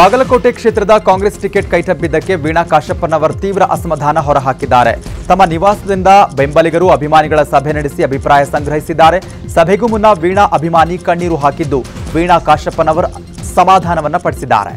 ಬಾಗಲಕೋಟೆ ಕ್ಷೇತ್ರದ ಕಾಂಗ್ರೆಸ್ ಟಿಕೆಟ್ ಕೈತಪ್ಪಿದ್ದಕ್ಕೆ ವೀಣಾ ಕಾಶಪ್ಪನವರ್ ತೀವ್ರ ಅಸಮಾಧಾನ ಹೊರಹಾಕಿದ್ದಾರೆ. ತಮ್ಮ ನಿವಾಸದಿಂದ ಬೆಂಬಲಿಗರು ಅಭಿಮಾನಿಗಳ ಸಭೆ ನಡೆಸಿ ಅಭಿಪ್ರಾಯ ಸಂಗ್ರಹಿಸಿದ್ದಾರೆ. ಸಭೆಗೂ ಮುನ್ನ ವೀಣಾ ಅಭಿಮಾನಿ ಕಣ್ಣೀರು ಹಾಕಿದ್ದು, ವೀಣಾ ಕಾಶಪ್ಪನವರ್ ಸಮಾಧಾನವನ್ನ ಪಡಿಸಿದ್ದಾರೆ.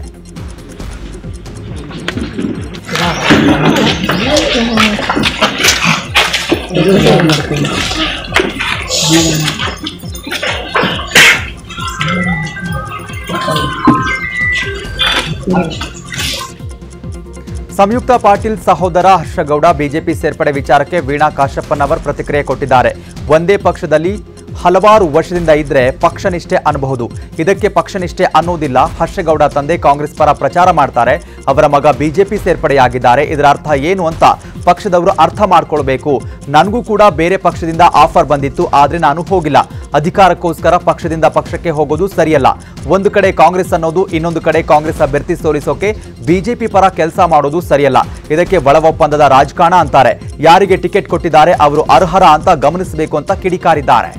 ಸಂಯುಕ್ತ ಪಾಟೀಲ್ ಸಹೋದರ ಹರ್ಷಗೌಡ ಬಿಜೆಪಿ ಸೇರ್ಪಡೆ ವಿಚಾರಕ್ಕೆ ವೀಣಾ ಕಾಶಪ್ಪನವರ್ ಪ್ರತಿಕ್ರಿಯೆ ಕೊಟ್ಟಿದ್ದಾರೆ. ಒಂದೇ ಪಕ್ಷದಲ್ಲಿ ಹಲವಾರು ವರ್ಷದಿಂದ ಇದ್ರೆ ಪಕ್ಷ ನಿಷ್ಠೆ ಅನ್ನಬಹುದು. ಇದಕ್ಕೆ ಪಕ್ಷ ನಿಷ್ಠೆ ಅನ್ನೋದಿಲ್ಲ. ಹರ್ಷಗೌಡ ತಂದೆ ಕಾಂಗ್ರೆಸ್ ಪರ ಪ್ರಚಾರ ಮಾಡ್ತಾರೆ. ಅವರ ಮಗ ಬಿಜೆಪಿ ಸೇರ್ಪಡೆಯಾಗಿದ್ದಾರೆ. ಇದರ ಅರ್ಥ ಏನು ಅಂತ ಪಕ್ಷದವರು ಅರ್ಥ ಮಾಡ್ಕೊಳ್ಬೇಕು. ನನಗೂ ಕೂಡ ಬೇರೆ ಪಕ್ಷದಿಂದ ಆಫರ್ ಬಂದಿತ್ತು. ಆದರೆ ನಾನು ಹೋಗಿಲ್ಲ. ಅಧಿಕಾರಕ್ಕೋಸ್ಕರ ಪಕ್ಷದಿಂದ ಪಕ್ಷಕ್ಕೆ ಹೋಗೋದು ಸರಿಯಲ್ಲ. ಒಂದು ಕಡೆ ಕಾಂಗ್ರೆಸ್ ಅನ್ನೋದು, ಇನ್ನೊಂದು ಕಡೆ ಕಾಂಗ್ರೆಸ್ ಅಭ್ಯರ್ಥಿ ಸೋಲಿಸೋಕೆ ಬಿಜೆಪಿ ಪರ ಕೆಲಸ ಮಾಡೋದು ಸರಿಯಲ್ಲ. ಇದಕ್ಕೆ ಒಳ ಒಪ್ಪಂದದ ರಾಜಕಾರಣ ಅಂತಾರೆ. ಯಾರಿಗೆ ಟಿಕೆಟ್ ಕೊಟ್ಟಿದ್ದಾರೆ, ಅವರು ಅರ್ಹರ ಅಂತ ಗಮನಿಸಬೇಕು ಅಂತ ಕಿಡಿಕಾರಿದ್ದಾರೆ.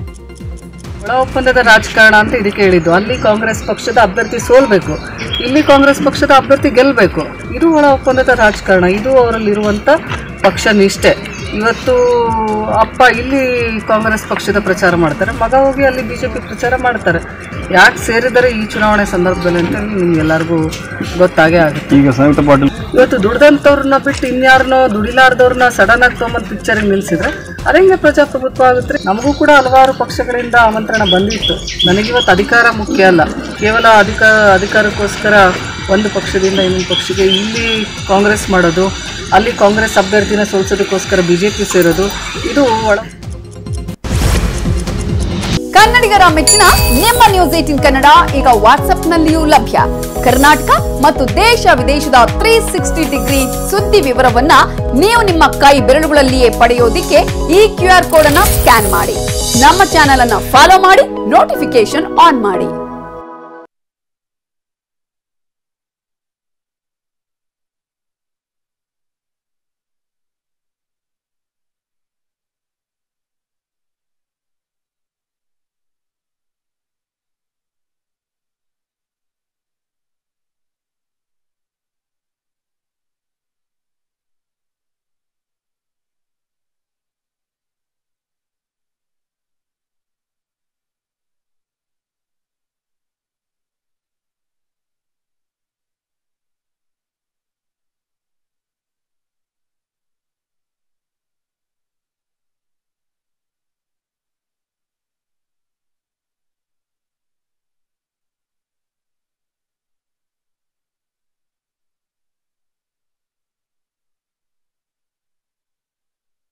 ಒಳ ಒಪ್ಪಂದದ ರಾಜಕಾರಣ ಅಂತ ಇದಕ್ಕೆ ಹೇಳಿದ್ದು ಅಲ್ಲಿ ಕಾಂಗ್ರೆಸ್ ಪಕ್ಷದ ಅಭ್ಯರ್ಥಿ ಸೋಲ್ಬೇಕು. ಇಲ್ಲಿ ಕಾಂಗ್ರೆಸ್ ಪಕ್ಷದ ಅಭ್ಯರ್ಥಿ ಗೆಲ್ಲಬೇಕು ಇದು ಒಳ ಒಪ್ಪಂದದ ರಾಜಕಾರಣ. ಇದು ಅವರಲ್ಲಿರುವಂಥ ಪಕ್ಷ ನಿಷ್ಠೆ ಇವತ್ತು ಅಪ್ಪ ಇಲ್ಲಿ ಕಾಂಗ್ರೆಸ್ ಪಕ್ಷದ ಪ್ರಚಾರ ಮಾಡ್ತಾರೆ ಮಗ ಹೋಗಿ ಅಲ್ಲಿ ಬಿ ಜೆ ಪಿ ಪ್ರಚಾರ ಮಾಡ್ತಾರೆ. ಯಾಕೆ ಸೇರಿದರೆ ಈ ಚುನಾವಣೆ ಸಂದರ್ಭದಲ್ಲಿ ಅಂತ ನಿಮ್ಗೆಲ್ಲರಿಗೂ ಗೊತ್ತಾಗೇ ಆಗುತ್ತೆ. ಈಗ ಸಂಯುಕ್ತ ಪಾಟೀಲ್ ಇವತ್ತು ದುಡ್ದಂಥವ್ರನ್ನ ಬಿಟ್ಟು ಇನ್ಯಾರನ್ನೋ ದುಡಿಲಾರ್ದವ್ರನ್ನ ಸಡನ್ ಆಗಿ ತೊಗೊಂಬಂದು ಪಿಕ್ಚರಿಗೆ ನಿಲ್ಲಿಸಿದ್ರೆ ಅದಂಗೆ ಪ್ರಜಾಪ್ರಭುತ್ವ ಆಗುತ್ತೆ. ನಮಗೂ ಕೂಡ ಹಲವಾರು ಪಕ್ಷಗಳಿಂದ ಆಮಂತ್ರಣ ಬಂದಿತ್ತು. ನನಗಿವತ್ತು ಅಧಿಕಾರ ಮುಖ್ಯ ಅಲ್ಲ. ಕೇವಲ ಅಧಿಕಾರ ಅಧಿಕಾರಕ್ಕೋಸ್ಕರ ಒಂದು ಪಕ್ಷದಿಂದ ಇನ್ನೊಂದು ಪಕ್ಷಕ್ಕೆ. ಇಲ್ಲಿ ಕಾಂಗ್ರೆಸ್ ಮಾಡೋದು, ಅಲ್ಲಿ ಕಾಂಗ್ರೆಸ್ ಅಭ್ಯರ್ಥಿನ ಸೋಲಿಸೋದಕ್ಕೋಸ್ಕರ ಬಿ ಜೆ ಪಿ ಸೇರೋದು, ಇದು ಒಳ ಕನ್ನಡಿಗರ ಮೆಚ್ಚಿನ ನಿಮ್ಮ ನ್ಯೂಸ್ ಏಟಿನ್ ಕನ್ನಡ ಈಗ ವಾಟ್ಸ್ಆಪ್ನಲ್ಲಿಯೂ ಲಭ್ಯ. ಕರ್ನಾಟಕ ಮತ್ತು ದೇಶ ವಿದೇಶದ ತ್ರೀ ಸಿಕ್ಸ್ಟಿ ಡಿಗ್ರಿ ಸುದ್ದಿ ವಿವರವನ್ನ ನೀವು ನಿಮ್ಮ ಕೈ ಬೆರಳುಗಳಲ್ಲಿಯೇ ಪಡೆಯೋದಿಕ್ಕೆ ಈ ಕ್ಯೂ ಆರ್ ಕೋಡ್ ಅನ್ನ ಸ್ಕ್ಯಾನ್ ಮಾಡಿ. ನಮ್ಮ ಚಾನೆಲ್ ಅನ್ನ ಫಾಲೋ ಮಾಡಿ ನೋಟಿಫಿಕೇಶನ್ ಆನ್ ಮಾಡಿ.